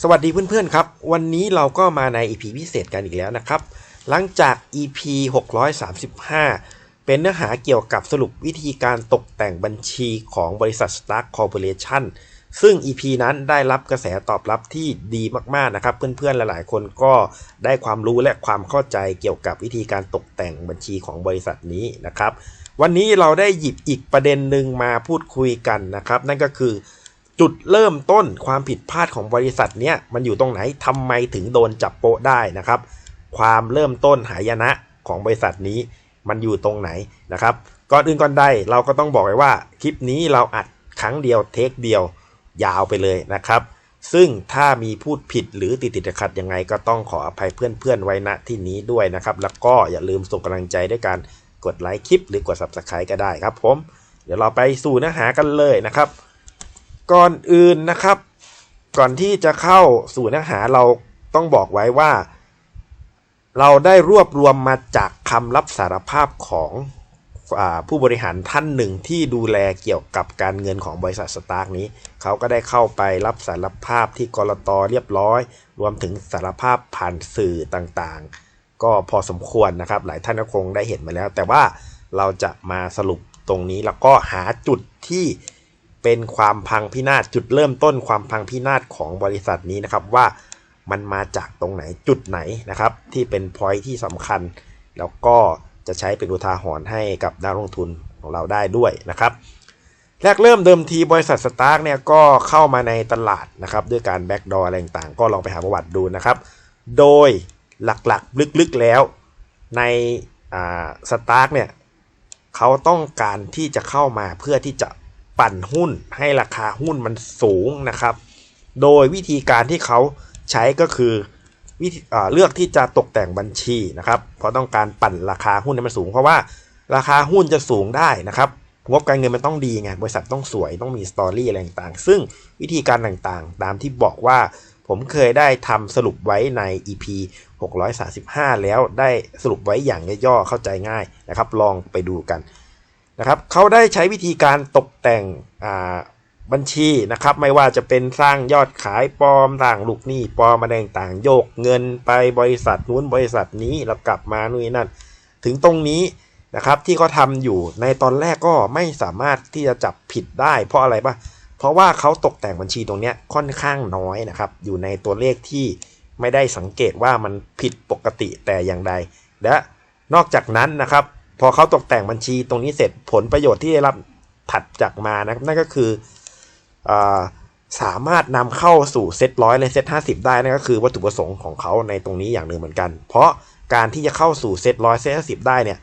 สวัสดีเพื่อนๆครับ วันนี้เราก็มาใน EP พิเศษกันอีกแล้วนะครับ หลังจาก EP 635 เป็นเนื้อหาเกี่ยวกับสรุปวิธีการตกแต่งบัญชีของบริษัท Stark Corporation ซึ่ง EP นั้นได้รับกระแสตอบรับที่ดีมากๆนะครับ เพื่อนๆ หลายๆ คนก็ได้ความรู้และความเข้าใจเกี่ยวกับวิธีการตกแต่งบัญชีของบริษัทนี้นะครับ วันนี้เราได้หยิบอีกประเด็นหนึ่งมาพูดคุยกันนะครับ นั่นก็คือ จุดเริ่มต้นความผิดพลาดของบริษัทเนี้ยมันอยู่ตรงไหนทำไมถึงโดนจับโปะได้นะครับ ความเริ่มต้นหายนะของบริษัทนี้มันอยู่ตรงไหนนะครับก่อนอื่นก่อนใดเราก็ต้องบอกไว้ว่าคลิปนี้เราอัดครั้งเดียวเทคเดียวยาวไปเลยนะครับ ซึ่งถ้ามีพูดผิดหรือติดติดขัดยังไงก็ต้องขออภัยเพื่อนๆไว้ณที่นี้ด้วยนะครับ แล้วก็อย่าลืมส่งกำลังใจด้วยการกดไลค์คลิปหรือกด subscribe ก็ได้ครับผม เดี๋ยวเราไปสู่เนื้อหากันเลยนะครับ ก่อนอื่นนะครับ ก่อนที่จะเข้าสู่เนื้อหาเราต้องบอกไว้ว่า เราได้รวบรวมมาจากคำรับสารภาพของอผู้บริหารท่านหนึ่งที่ดูแลเกี่ยวกับการเงินของบริษัทสตาร์กนี้ เขาก็ได้เข้าไปรับสารภาพที่กรตเรียบร้อย รวมถึงสารภาพผ่านสื่อต่างๆ ก็พอสมควรนะครับ หลายท่านก็คงได้เห็นมาแล้ว แต่ว่าเราจะมาสรุปตรงนี้แล้วก็หาจุดที่ เป็นความพังพินาศจุดเริ่มต้นความพังพินาศของบริษัทนี้นะครับว่ามันมาจากตรงไหนจุดไหนนะครับ ที่เป็นพอยที่สำคัญ แล้วก็จะใช้เป็นอุทาหรณ์ให้กับนักลงทุนของเราได้ด้วยนะครับแรกเริ่มเดิมทีบริษัทสตาร์กเนี่ยก็เข้ามาในตลาดนะครับด้วยการแบ็กดออะไรต่างๆ ก็ลองไปหาประวัติดูนะครับ โดยหลักๆลึกๆแล้วในสตาร์กเนี่ยเขาต้องการที่จะเข้ามาเพื่อที่จะ ปั่นหุ้นให้ราคาหุ้นมันสูงนะครับ โดยวิธีการที่เขาใช้ก็คือวิธีเลือกที่จะตกแต่งบัญชีนะครับ เพราะต้องการปั่นราคาหุ้นให้มันสูง เพราะว่าราคาหุ้นจะสูงได้นะครับงบการเงินมันต้องดีไงบริษัทต้องสวยต้องมีสตอรี่อะไรต่างๆ ซึ่งวิธีการต่างๆ ตามที่บอกว่าผมเคยได้ทำสรุปไว้ใน EP 635 แล้วได้สรุปไว้อย่างย่อๆเข้าใจง่ายนะครับ ลองไปดูกัน นะครับเขาได้ใช้วิธีการตกแต่งบัญชีนะครับไม่ว่าจะเป็นสร้างยอดขายปลอมสร้างลูกหนี้ปลอมอะไรต่างโยกเงินไปบริษัทนู้นบริษัทนี้แล้วกลับมานู่นนั่น ถึงตรงนี้นะครับที่เขาทาอยู่ในตอนแรกก็ไม่สามารถที่จะจับผิดได้เพราะอะไรปะเพราะว่าเขาตกแต่งบัญชีตรงนี้ค่อนข้างน้อยนะครับอยู่ในตัวเลขที่ไม่ได้สังเกตว่ามันผิดปกติแต่อย่างใด และนอกจากนั้นนะครับ พอเขาตกแต่งบัญชีตรงนี้เสร็จผลประโยชน์ที่ได้รับถัดจากมานะครับนั่นก็คืออสามารถนำเข้าสู่เซตร้อยและเซตห้าสิบได้นั่นก็คือวัตถุประสงค์ของเขาในตรงนี้อย่างหนึ่งเหมือนกัน เพราะการที่จะเข้าสู่เซตร้อยเซตห้าสิบได้เนี่ย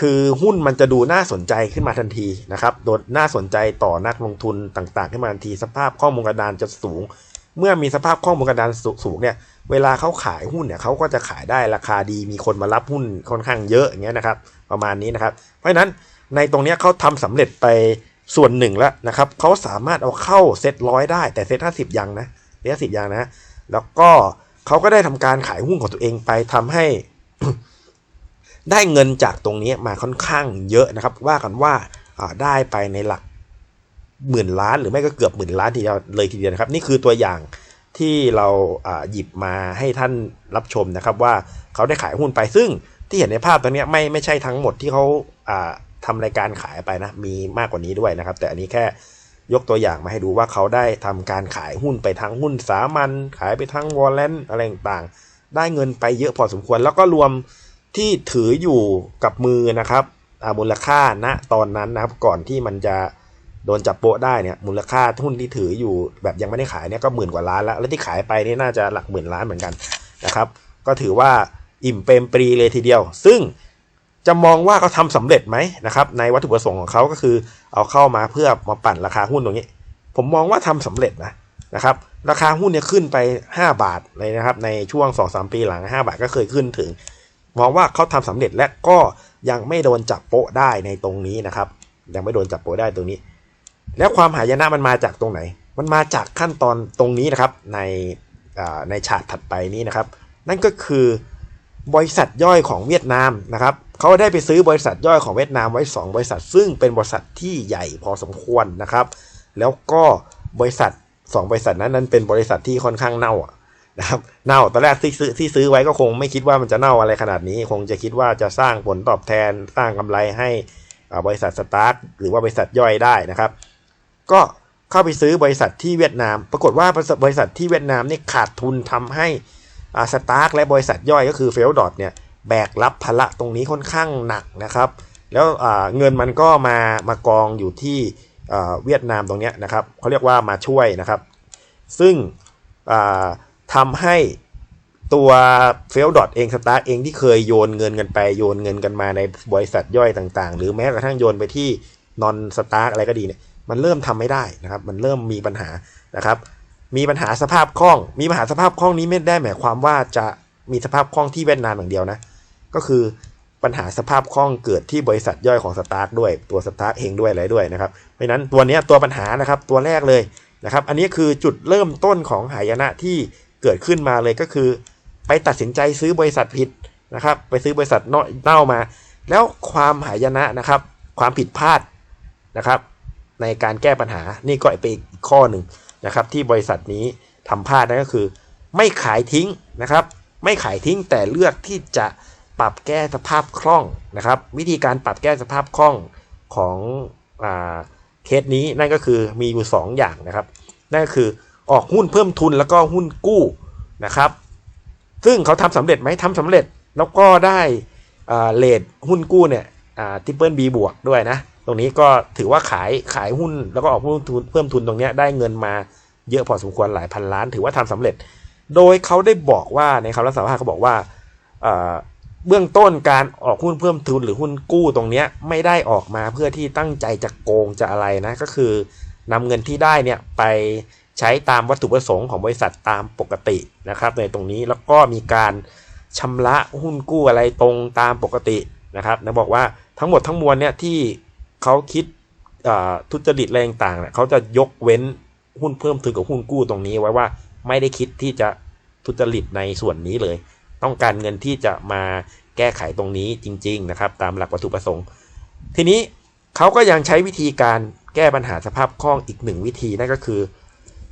คือหุ้นมันจะดูน่าสนใจขึ้นมาทันทีนะครับโดยน่าสนใจต่อนักลงทุนต่างๆ ขึ้นมาทันที สภาพข้อมูลกระดานจะสูง เมื่อมีสภาพข้อมูลกระดานสูงเนี่ย เวลาเขาขายหุ้นเนี่ยเขาก็จะขายได้ราคาดีมีคนมารับหุ้นค่อนข้างเยอะอย่างเงี้ยนะครับ ประมาณนี้นะครับ เพราะฉะนั้นในตรงนี้เขาทำสำเร็จไปส่วนหนึ่งแล้วนะครับเขาสามารถเอาเข้าเซตร้อยได้แต่เซตห้าสิบยังนะเซตห้าสิบยังนะ แล้วก็เขาก็ได้ทำการขายหุ้นของตัวเองไปทำให้ ได้เงินจากตรงนี้มาค่อนข้างเยอะนะครับ ว่ากันว่าได้ไปในหลักหมื่นล้านหรือไม่ก็เกือบหมื่นล้านทีเดียวเลยทีเดียวนะครับ นี่คือตัวอย่าง ที่เราหยิบมาให้ท่านรับชมนะครับว่าเขาได้ขายหุ้นไปซึ่งที่เห็นในภาพตรงนี้ไม่ไม่ใช่ทั้งหมดที่เขาทำรายการขายไปนะมีมากกว่านี้ด้วยนะครับ แต่อันนี้แค่ยกตัวอย่างมาให้ดูว่าเขาได้ทำการขายหุ้นไปทั้งหุ้นสามัญขายไปทั้งวอลเลนอะไรต่างๆ ได้เงินไปเยอะพอสมควร แล้วก็รวมที่ถืออยู่กับมือนะครับมูลค่าณตอนนั้นนะครับก่อนที่มันจะ โดนจับโปะได้เนี่ยมูลค่าหุ้นที่ถืออยู่แบบยังไม่ได้ขายเนี่ยก็หมื่นกว่าล้านแล้ว แล้วที่ขายไปนี่น่าจะหลักหมื่นล้านเหมือนกันนะครับ ก็ถือว่าอิ่มเปรมปรีเลยทีเดียว ซึ่งจะมองว่าเขาทาสำเร็จไหมนะครับในวัตถุประสงค์ของเขาก็คือเอาเข้ามาเพื่อมาปั่นราคาหุ้นตรงนี้ ผมมองว่าทำสำเร็จนะนะครับราคาหุ้นเนี่ยขึ้นไป 5 บาทเลยนะครับในช่วง 2-3 ปีหลัง 5 บาทก็เคยขึ้นถึง มองว่าเขาทำสำเร็จและก็ยังไม่โดนจับโปะได้ในตรงนี้นะครับยังไม่โดนจับโปะได้ตรงนี้ แล้วความหายนะมันมาจากตรงไหน มันมาจากขั้นตอนตรงนี้นะครับในในฉากถัดไปนี้นะครับ นั่นก็คือบริษัทย่อยของเวียดนามนะครับเขาได้ไปซื้อบริษัทย่อยของเวียดนามไว้ 2 บริษัท ซึ่งเป็นบริษัทที่ใหญ่พอสมควรนะครับ แล้วก็บริษัทสองบริษัทนั้นนั้นเป็นบริษัทที่ค่อนข้างเน่านะครับเน่าตอนแรกที่ซื้อที่ซื้อไว้ก็คงไม่คิดว่ามันจะเน่าอะไรขนาดนี้ คงจะคิดว่าจะสร้างผลตอบแทนสร้างกำไรให้บริษัทสตาร์ทหรือว่าบริษัทย่อยได้นะครับ ก็เข้าไปซื้อบริษัทที่เวียดนาม ปรากฏว่าบริษัทที่เวียดนามนี่ขาดทุนทำให้อ่าสตาร์กและบริษัทย่อยก็คือเฟลดอทเนี่ยแบกรับภาระตรงนี้ค่อนข้างหนักนะครับ แล้วเงินมันก็มามากองอยู่ที่เวียดนามตรงนี้นะครับเขาเรียกว่ามาช่วยนะครับ ซึ่งอ่าทำให้ตัวเฟลดอทเองสตาร์กเองที่เคยโยนเงินกันไปโยนเงินกันมาในบริษัทย่อยต่างๆ หรือแม้กระทั่งโยนไปที่นอนสตาร์กอะไรก็ดีเนี่ย มันเริ่มทำไม่ได้นะครับ มันเริ่มมีปัญหานะครับ มีปัญหาสภาพคล่อง มีปัญหาสภาพคล่องนี้ไม่ได้หมายความว่าจะมีสภาพคล่องที่เวียดนามอย่างเดียวนะ ก็คือปัญหาสภาพคล่องเกิดที่บริษัทย่อยของสตาร์กด้วยตัวสตาร์กเองด้วยอะไรด้วยนะครับเพราะนั้นตัวนี้ตัวปัญหานะครับตัวแรกเลยนะครับ อันนี้คือจุดเริ่มต้นของหายนะที่เกิดขึ้นมาเลยก็คือ ไปตัดสินใจซื้อบริษัทผิดนะครับ ไปซื้อบริษัทเน่ามา แล้วความหายนะนะครับ ความผิดพลาดนะครับ ในการแก้ปัญหา นี่ก็เป็นอีกข้อหนึ่งนะครับ ที่บริษัทนี้ทำพลาดนั่นก็คือ ไม่ขายทิ้งนะครับ ไม่ขายทิ้งแต่เลือกที่จะปรับแก้สภาพคล่องนะครับ วิธีการปรับแก้สภาพคล่องของอาเคสนี้นั่นก็คือมีอยู่ 2 อย่างนะครับ นั่นก็คือออกหุ้นเพิ่มทุนแล้วก็หุ้นกู้นะครับ ซึ่งเขาทำสำเร็จไหมทำสำเร็จแล้วก็ได้เลทหุ้นกู้เนี่ยทิปเปิลบีบวกด้วยนะ รงนี้ก็ถือว่าขายขายหุ้นแล้วก็ออกหุ้นทุนเพิ่มทุนตรงนี้ได้เงินมาเยอะพอสมควรหลายพันล้าน ถือว่าทำสำเร็จ โดยเขาได้บอกว่าในคำรับสารภาพเขาบอกว่าเบื้องต้นการออกหุ้นเพิ่มทุนหรือหุ้นกู้ตรงนี้ไม่ได้ออกมาเพื่อที่ตั้งใจจะโกงจะอะไรนะก็คือนำเงินที่ได้เนี่ยไปใช้ตามวัตถุประสงค์ของบริษัทตามปกตินะครับในตรงนี้แล้วก็มีการชำระหุ้นกู้อะไรตรงตามปกตินะครับนะบอกว่าทั้งหมดทั้งมวลเนี่ยที่ เขาคิดทุจริตอะไรต่างๆเนี่ยเขาจะยกเว้นหุ้นเพิ่มทุนกับหุ้นกู้ตรงนี้ไว้ว่าไม่ได้คิดที่จะทุจริตในส่วนนี้เลย ต้องการเงินที่จะมาแก้ไขตรงนี้จริง ๆ นะครับ ตามหลักวัตถุประสงค์ ทีนี้เขาก็ยังใช้วิธีการแก้ปัญหาสภาพคล่องอีกหนึ่งวิธีนั่นก็คือ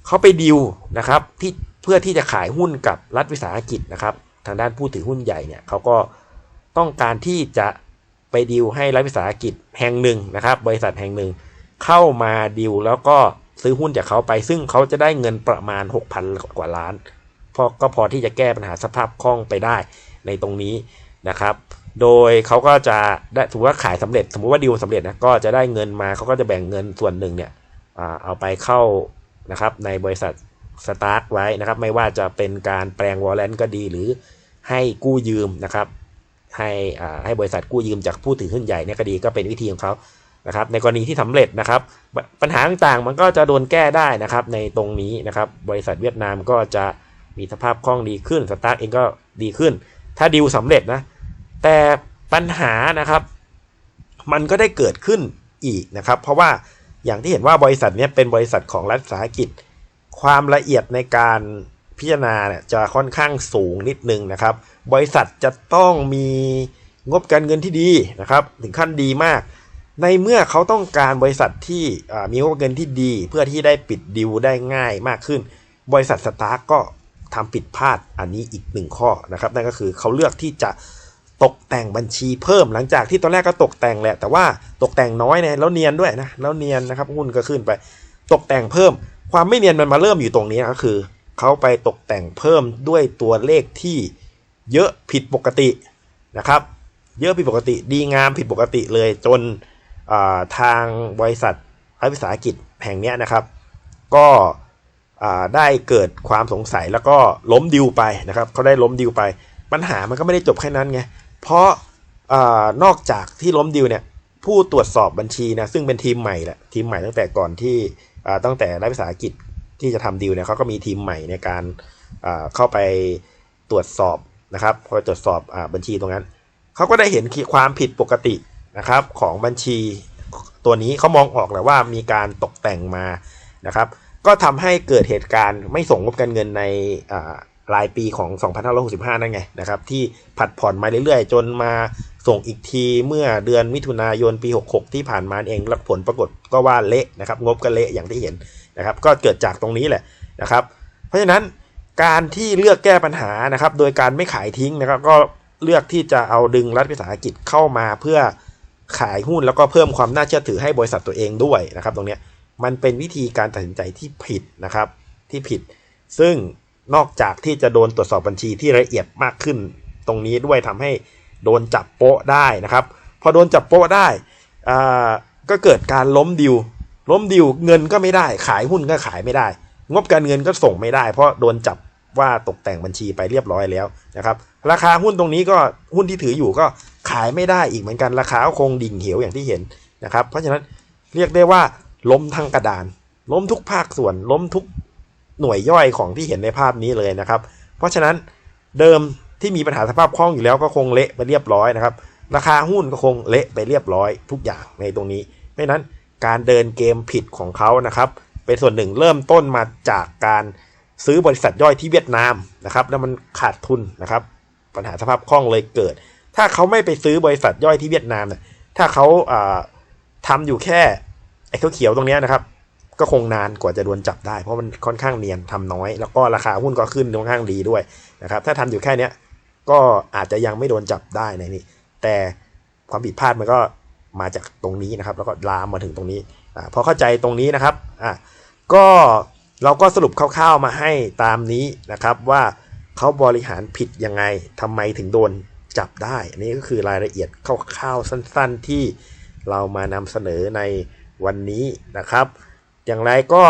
เขาไปดิวนะครับที่เพื่อที่จะขายหุ้นกับรัฐวิสาหกิจนะครับ ทางด้านผู้ถือหุ้นใหญ่เนี่ยเขาก็ต้องการที่จะ ไปดิวให้รัฐวิสาหกิจแห่งหนึ่งนะครับ บริษัทแห่งหนึ่ง เข้ามาดิวแล้วก็ซื้อหุ้นจากเขาไป ซึ่งเขาจะได้เงินประมาณ 6,000 กว่าล้านพอก็พอที่จะแก้ปัญหาสภาพคล่องไปได้ในตรงนี้นะครับ โดยเขาก็จะได้ถือว่าขายสำเร็จ สมมุติว่าดิวสำเร็จนะก็จะได้เงินมาเขาก็จะแบ่งเงินส่วนหนึ่งเนี่ยเอาไปเข้านะครับในบริษัทสตาร์ทไว้นะครับ ไม่ว่าจะเป็นการแปลงวอลเลนก็ดีหรือให้กู้ยืมนะครับ ให้ให้บริษัทกู้ยืมจากผู้ถือหุ้นใหญ่เนี่ยก็ดีก็เป็นวิธีของเขานะครับในกรณีที่สำเร็จนะครับ ปัญหาต่างๆมันก็จะโดนแก้ได้นะครับ ในตรงนี้นะครับ บริษัทเวียดนามก็จะมีสภาพคล่องดีขึ้นสตาร์ทเองก็ดีขึ้น ถ้าดีลสำเร็จนะ แต่ปัญหานะครับ มันก็ได้เกิดขึ้นอีกนะครับ เพราะว่าอย่างที่เห็นว่าบริษัทนี้เป็นบริษัทของรัฐสาหกิจ ความละเอียดในการพิจารณาเนี่ยจะค่อนข้างสูงนิดนึงนะครับ บริษัทจะต้องมีงบการเงินที่ดีนะครับ ถึงขั้นดีมาก ในเมื่อเขาต้องการบริษัทที่มีงบเงินที่ดี เพื่อที่ได้ปิดดิวได้ง่ายมากขึ้น บริษัทสตาร์ก็ทำผิดพลาดอันนี้อีกหนึ่งข้อนะครับนั่นก็คือเขาเลือกที่จะตกแต่งบัญชีเพิ่มหลังจากที่ตอนแรกก็ตกแต่งแหละ แต่ว่าตกแต่งน้อยเนี่ยแล้วเนียนด้วยนะแล้วเนียนนะครับหุ้นก็ขึ้นไป ตกแต่งเพิ่ม ความไม่เนียนมันมาเริ่มอยู่ตรงนี้ก็คือเขาไปตกแต่งเพิ่มด้วยตัวเลขที่ เยอะผิดปกตินะครับ เยอะผิดปกติดีงามผิดปกติเลยจนทางบริษัทรัฐวิสาหกิจแห่งนี้นะครับ ก็ได้เกิดความสงสัยแล้วก็ล้มดิวไปนะครับเขาได้ล้มดิวไป ปัญหามันก็ไม่ได้จบแค่นั้นไงเพราะอนอกจากที่ล้มดิวเนี่ยผู้ตรวจสอบบัญชีนะซึ่งเป็นทีมใหม่แหละทีมใหม่ตั้งแต่ก่อนที่ตั้งแต่รัฐวิสาหกิจที่จะทำดิวเนี่ยเขาก็มีทีมใหม่ในการเข้าไปตรวจสอบ นะครับพอตรวจสอบอบัญชีตรงนั้นเขาก็ได้เห็นความผิดปกตินะครับของบัญชีตัวนี้เขามองออกแหละว่ามีการตกแต่งมานะครับ ก็ทำให้เกิดเหตุการณ์ไม่ส่งงบการเงินในรายปีของ 2565 นั่นไงนะครับที่ผัดผ่อนมาเรื่อยๆ จนมาส่งอีกทีเมื่อเดือนมิถุนายนปี 66 ที่ผ่านมาเองแล้วผลปรากฏก็ว่าเละนะครับงบก็เละอย่างที่เห็นนะครับ ก็เกิดจากตรงนี้แหละนะครับ เพราะฉะนั้น การที่เลือกแก้ปัญหานะครับ โดยการไม่ขายทิ้งนะครับ ก็เลือกที่จะเอาดึงรัฐวิสาหกิจเข้ามาเพื่อขายหุ้นแล้วก็เพิ่มความน่าเชื่อถือให้บริษัทตัวเองด้วยนะครับ ตรงนี้มันเป็นวิธีการตัดสินใจที่ผิดนะครับ ที่ผิด ซึ่งนอกจากที่จะโดนตรวจสอบบัญชีที่ละเอียดมากขึ้น ตรงนี้ด้วยทำให้โดนจับโป๊ะได้นะครับ พอโดนจับโป๊ะได้อ่าก็เกิดการล้มดิว ล้มดิวเงินก็ไม่ได้ ขายหุ้นก็ขายไม่ได้ งบการเงินก็ส่งไม่ได้ เพราะโดนจับ ว่าตกแต่งบัญชีไปเรียบร้อยแล้วนะครับ ราคาหุ้นตรงนี้ก็หุ้นที่ถืออยู่ก็ขายไม่ได้อีกเหมือนกันราคาคงดิ่งเหวอย่างที่เห็นนะครับ เพราะฉะนั้นเรียกได้ว่าล้มทั้งกระดาน ล้มทุกภาคส่วน ล้มทุกหน่วยย่อยของที่เห็นในภาพนี้เลยนะครับ เพราะฉะนั้นเดิมที่มีปัญหาสภาพคล่องอยู่แล้วก็คงเละไปเรียบร้อยนะครับ ราคาหุ้นก็คงเละไปเรียบร้อยทุกอย่างในตรงนี้เพราะฉะนั้นการเดินเกมผิดของเขานะครับ เป็นส่วนหนึ่งเริ่มต้นมาจากการ ซื้อบริษัทย่อยที่เวียดนามนะครับ แล้วมันขาดทุนนะครับ ปัญหาสภาพคล่องเลยเกิด ถ้าเขาไม่ไปซื้อบริษัทย่อยที่เวียดนามเนี่ยถ้าเขาอ่าทำอยู่แค่ไอ้เขียวๆตรงนี้นะครับ ก็คงนานกว่าจะโดนจับได้ เพราะมันค่อนข้างเนียนทำน้อย แล้วก็ราคาหุ้นก็ขึ้นค่อนข้างดีด้วยนะครับ ถ้าทำอยู่แค่เนี้ยก็อาจจะยังไม่โดนจับได้ในนี้แต่ความผิดพลาดมันก็มาจากตรงนี้นะครับ แล้วก็ลามมาถึงตรงนี้อพอเข้าใจตรงนี้นะครับอะก็ เราก็สรุปคร่าวๆมาให้ตามนี้นะครับว่าเขาบริหารผิดยังไงทำไมถึงโดนจับได้ อันนี้ก็คือรายละเอียดคร่าวๆสั้น ๆที่เรามานำเสนอในวันนี้นะครับ อย่างไรก็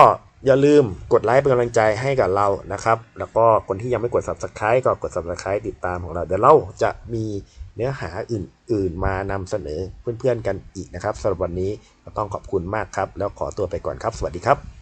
อย่าลืมกดไลค์เป็นกำลังใจให้กับเรานะครับ แล้วก็คนที่ยังไม่กด subscribe ก็กด subscribe ติดตามของเรา เดี๋ยวเราจะมีเนื้อหาอื่น ๆ มานำเสนอเพื่อนๆกันอีกนะครับสำหรับวันนี้ก็ต้องขอบคุณมากครับ แล้วขอตัวไปก่อนครับ สวัสดีครับ